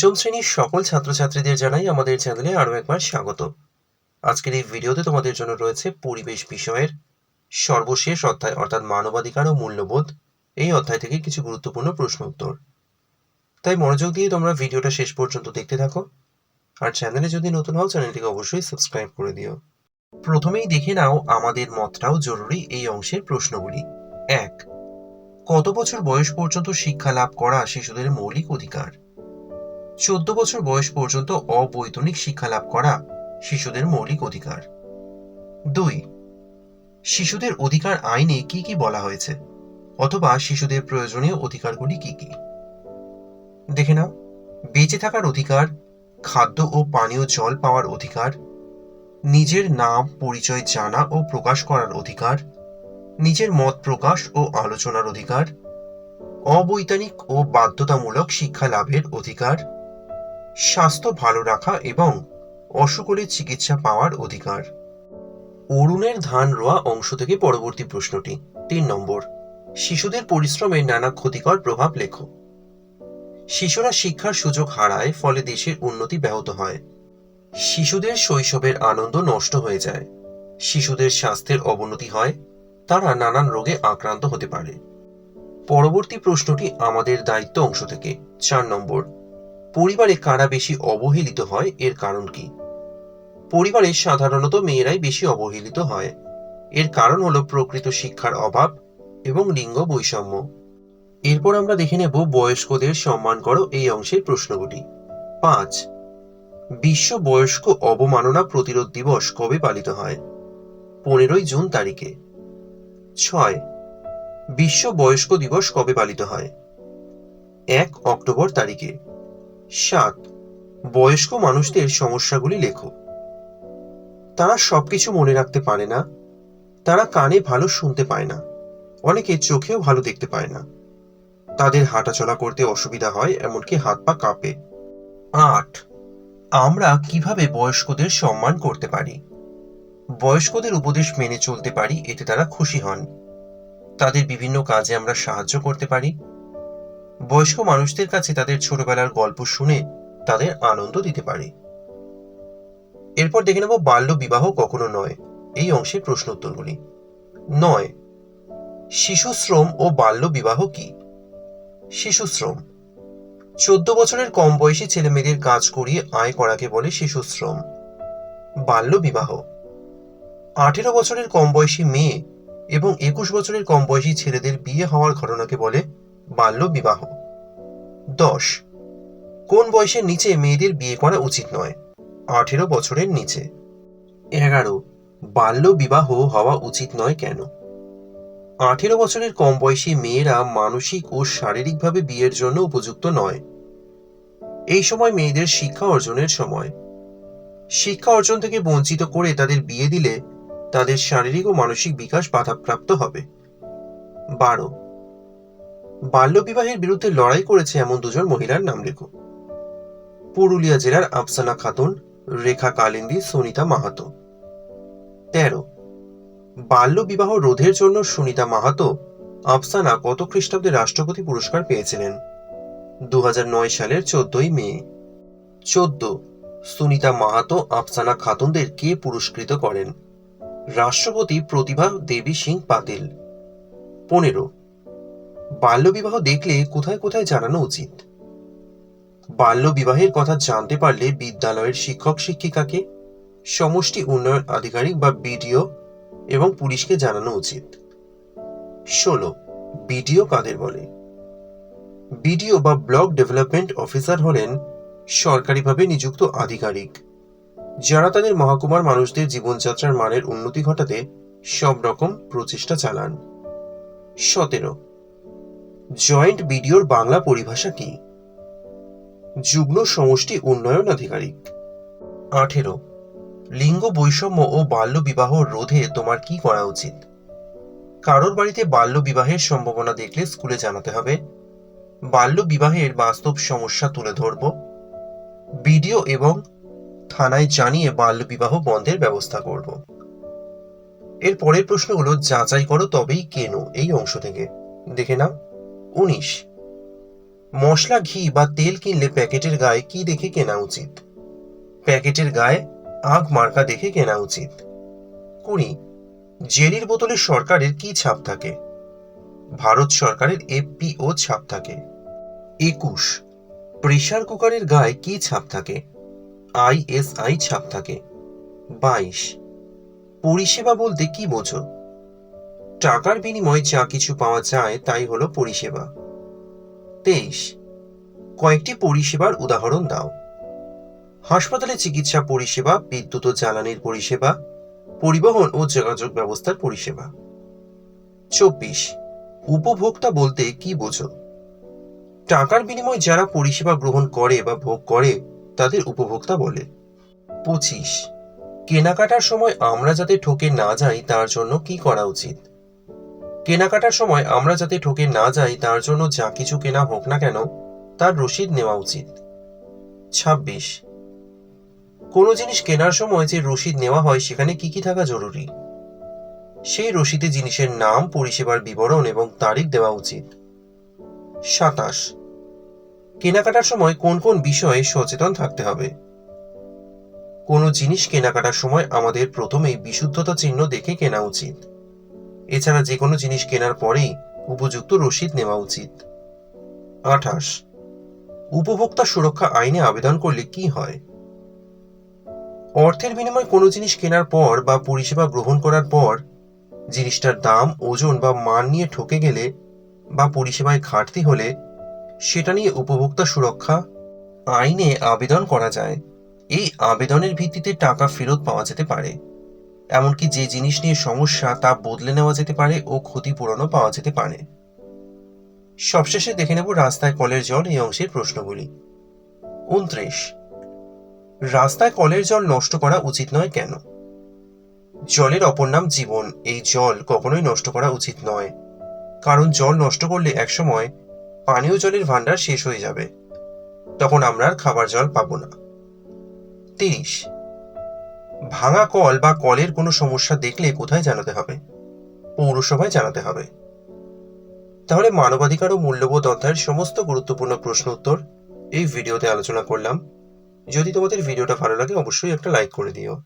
পঞ্চম শ্রেণির সকল ছাত্রছাত্রীদের জানাই আমাদের চ্যানেলে আরও একবার স্বাগত। আজকের এই ভিডিওতে তোমাদের জন্য রয়েছে পরিবেশ বিষয়ের সর্বশেষ অধ্যায়, অর্থাৎ মানবাধিকার ও মূল্যবোধ। এই অধ্যায় থেকে কিছু গুরুত্বপূর্ণ প্রশ্ন উত্তর। তাই মনোযোগ দিয়ে তোমরা ভিডিওটা শেষ পর্যন্ত দেখতে থাকো। আর চ্যানেলে যদি নতুন হও, চ্যানেলটিকে অবশ্যই সাবস্ক্রাইব করে দিও। প্রথমেই দেখে নাও আমাদের মতটাও জরুরি এই অংশের প্রশ্নগুলি। এক, কত বছর বয়স পর্যন্ত শিক্ষা লাভ করা শিশুদের মৌলিক অধিকার? চোদ্দ বছর বয়স পর্যন্ত অবৈতনিক শিক্ষা লাভ করা শিশুদের মৌলিক অধিকার। দুই, শিশুদের অধিকার আইনে কি কি বলা হয়েছে? অথবা শিশুদের প্রয়োজনীয় অধিকারগুলি কি কি? দেখে নাও। বেঁচে থাকার অধিকার, খাদ্য ও পানীয় জল পাওয়ার অধিকার, নিজের নাম, পরিচয় জানা ও প্রকাশ করার অধিকার, নিজের মত প্রকাশ ও আলোচনার অধিকার, অবৈতনিক ও বাধ্যতামূলক শিক্ষা লাভের অধিকার স্বাস্থ্য ভালো রাখা এবং অসুখ চিকিৎসা পাওয়ার অধিকার। অরুণের ধান রোয়া অংশ থেকে পরবর্তী প্রশ্নটি। তিন নম্বর, শিশুদের পরিশ্রমের নানা ক্ষতিকর প্রভাব লেখো। শিশুরা শিক্ষার সুযোগ হারায়, ফলে দেশের উন্নতি ব্যাহত হয়। শিশুদের শৈশবের আনন্দ নষ্ট হয়ে যায়। শিশুদের স্বাস্থ্যের অবনতি হয়, তারা নানান রোগে আক্রান্ত হতে পারে। পরবর্তী প্রশ্নটি আমাদের দায়িত্ব অংশ থেকে। চার নম্বর পরিবারে কারা বেশি অবহেলিত হয়, এর কারণ কি? পরিবারে সাধারণত মেয়েরাই বেশি অবহেলিত হয়। এর কারণ হলো প্রকৃত শিক্ষার অভাব এবং লিঙ্গ বৈষম্য। এরপর আমরা দেখে নেব বয়স্কদের সম্মান করো এই অংশের প্রশ্নগুলি। পাঁচ, বিশ্ব বয়স্ক অবমাননা প্রতিরোধ দিবস কবে পালিত হয়? পনেরোই জুন তারিখে। ছয়, বিশ্ব বয়স্ক দিবস কবে পালিত হয়? এক অক্টোবর তারিখে। সাত। বয়স্ক মানুষদের সমস্যাগুলি লেখো। তারা সবকিছু মনে রাখতে পারে না। তারা কানে ভালো শুনতে পায় না। অনেকে চোখেও ভালো দেখতে পায় না। তাদের হাঁটাচলা করতে অসুবিধা হয়, এমনকি হাত পা কাঁপে। আট। আমরা কীভাবে বয়স্কদের সম্মান করতে পারি? বয়স্কদের উপদেশ মেনে চলতে পারি, এতে তারা খুশি হন। তাদের বিভিন্ন কাজে আমরা সাহায্য করতে পারি। বয়স্ক মানুষদের কাছে তাদের ছোটবেলার গল্প শুনে তাদের আনন্দ দিতে পারি। এরপর দেখে নেব বাল্য বিবাহ কখনো নয়। এই অংশের প্রশ্ন উত্তরগুলি। নয়, শিশু শ্রম ও বাল্য বিবাহ কি? শিশু শ্রম। চোদ্দ বছরের কম বয়সী ছেলে মেয়েদের কাজ করিয়ে আয় করাকে বলে শিশু শ্রম। বাল্য বিবাহ। আঠেরো বছরের কম বয়সী মেয়ে এবং একুশ বছরের কম বয়সী ছেলেদের বিয়ে হওয়ার ঘটনাকে বলে বাল্য বিবাহ। দশ। কোন বয়সের নিচে মেয়েদের বিয়ে করা উচিত নয়? আঠেরো বছরের নিচে। এগারো। বাল্য বিবাহ হওয়া উচিত নয় কেন? আঠেরো বছরের কম বয়সী মেয়েরা মানসিক ও শারীরিকভাবে বিয়ের জন্য উপযুক্ত নয়। এই সময় মেয়েদের শিক্ষা অর্জনের সময়। শিক্ষা অর্জন থেকে বঞ্চিত করে তাদের বিয়ে দিলে তাদের শারীরিক ও মানসিক বিকাশ বাধাপ্রাপ্ত হবে। বারো। বাল্যবিবাহের বিরুদ্ধে লড়াই করেছে এমন দুজন মহিলার নাম লেখো। পুরুলিয়া জেলার আফসানা খাতুন, রেখা কালিন্দি, সুনিতা মাহাতো। তেরো। বাল্যবিবাহ রোধের জন্য সুনিতা মাহাতো আফসানা কত খ্রিস্টাব্দে রাষ্ট্রপতি পুরস্কার পেয়েছিলেন? দু হাজার নয় সালের চোদ্দই মে। চোদ্দ। সুনিতা মাহাতো আফসানা খাতুনদের কে পুরস্কৃত করেন? রাষ্ট্রপতি প্রতিভা দেবী সিং পাতিল। পনেরো। বাল্যবিবাহ দেখলে কোথায় কোথায় জানানো উচিত? বাল্য বিবাহের কথা জানতে পারলে বিদ্যালয়ের শিক্ষক শিক্ষিকাকে, সমষ্টি উন্নয়ন আধিকারিক বা বিডিও এবং পুলিশকে জানানো উচিত। ষোলো, বিডিও কাদের বলে? বিডিও বা ব্লক ডেভেলপমেন্ট অফিসার হলেন সরকারিভাবে নিযুক্ত আধিকারিক। যারা তাদের মহকুমার মানুষদের জীবনযাত্রার মানের উন্নতি ঘটাতে সব রকম প্রচেষ্টা চালান। সতেরো জয়েন্ট বিডিওর বাংলা পরিভাষা কি? যুগ্ম সমষ্টি উন্নয়ন আধিকারিক। আঠেরো। লিঙ্গ বৈষম্য ও বাল্য বিবাহ রোধে তোমার কি করা উচিত? কারোর বাড়িতে বাল্য বিবাহের সম্ভাবনা দেখলে স্কুলে জানাতে হবে। বাল্য বিবাহের বাস্তব সমস্যা তুলে ধরব। বিডিও এবং থানায় জানিয়ে বাল্য বিবাহ বন্ধের ব্যবস্থা করব। এর পরের প্রশ্নগুলো যাচাই করো তবেই কেন এই অংশ থেকে। দেখে নাও। উনিশ। মশলা, ঘি বা তেল কিনলে প্যাকেটের গায়ে কি দেখে কেনা উচিত? প্যাকেটের গায়ে আগ মার্কা দেখে কেনা উচিত। কুড়ি জেলির বোতলে সরকারের কি ছাপ থাকে? ভারত সরকারের এফপিও ছাপ থাকে। একুশ, প্রেসার কুকারের গায়ে কি ছাপ থাকে? আইএসআই ছাপ থাকে। বাইশ, পরিষেবা বলতে কি বোঝো? টাকার বিনিময়ে যা কিছু পাওয়া যায় তাই হলো পরিষেবা। তেইশ। কয়েকটি পরিষেবার উদাহরণ দাও। হাসপাতালে চিকিৎসা পরিষেবা, বিদ্যুৎ ও জ্বালানির পরিষেবা, পরিবহন ও যোগাযোগ ব্যবস্থার পরিষেবা। চব্বিশ। উপভোক্তা বলতে কি বোঝো? টাকার বিনিময়ে যারা পরিষেবা গ্রহণ করে বা ভোগ করে, তাদের উপভোক্তা বলে। পঁচিশ। কেনাকাটার সময় আমরা যাতে ঠকে না যাই, তার জন্য কি করা উচিত? কেনাকাটার সময় আমরা যাতে ঠকে না যাই, তার জন্য যা কিছু কেনা হোক না কেন, তার রসিদ নেওয়া উচিত। ছাব্বিশ। কোনো জিনিস কেনার সময় যে রসিদ নেওয়া হয়, সেখানে কি কি থাকা জরুরি? সেই রসিদে জিনিসের নাম, পরিষেবার বিবরণ এবং তারিখ দেওয়া উচিত। সাতাশ। কেনাকাটার সময় কোন কোন বিষয়ে সচেতন থাকতে হবে? কোনো জিনিস কেনাকাটার সময় আমাদের প্রথমেই বিশুদ্ধতা চিহ্ন দেখে কেনা উচিত। এছাড়া যে কোনো জিনিস কেনার পরেই উপযুক্ত রসিদ নেওয়া উচিত। আঠাশ। উপভোক্তা সুরক্ষা আইনে আবেদন করলে কি হয়? অর্থের বিনিময়ে কোনো জিনিস কেনার পর বা পরিষেবা গ্রহণ করার পর জিনিসটার দাম, ওজন বা মান নিয়ে ঠকে গেলে বা পরিষেবায় ঘাটতি হলে সেটা নিয়ে উপভোক্তা সুরক্ষা আইনে আবেদন করা যায়। এই আবেদনের ভিত্তিতে টাকা ফেরত পাওয়া যেতে পারে। এমনকি যে জিনিস নিয়ে সমস্যা তা বদলে নেওয়া যেতে পারে ও ক্ষতিপূরণও পাওয়া যেতে পারে। সবশেষে দেখে নেব রাস্তায় কলের জল এই অংশের প্রশ্নগুলি। উনত্রিশ। রাস্তায় কলের জল নষ্ট করা উচিত নয় কেন? জলের অপর নাম জীবন। এই জল কখনোই নষ্ট করা উচিত নয়। কারণ জল নষ্ট করলে একসময় পানীয় জলের ভাণ্ডার শেষ হয়ে যাবে। তখন আমরা আর খাবার জল পাবো না। তিরিশ। ভাঙা কল বা কলের কোনো সমস্যা দেখলে কোথায় জানাতে হবে? পৌরসভায় জানাতে হবে। তাহলে মানবাধিকার ও মূল্যবোধ অধ্যায়ের সমস্ত গুরুত্বপূর্ণ প্রশ্ন উত্তর এই ভিডিওতে আলোচনা করলাম। যদি তোমাদের ভিডিওটা ভালো লাগে, অবশ্যই একটা লাইক করে দিও।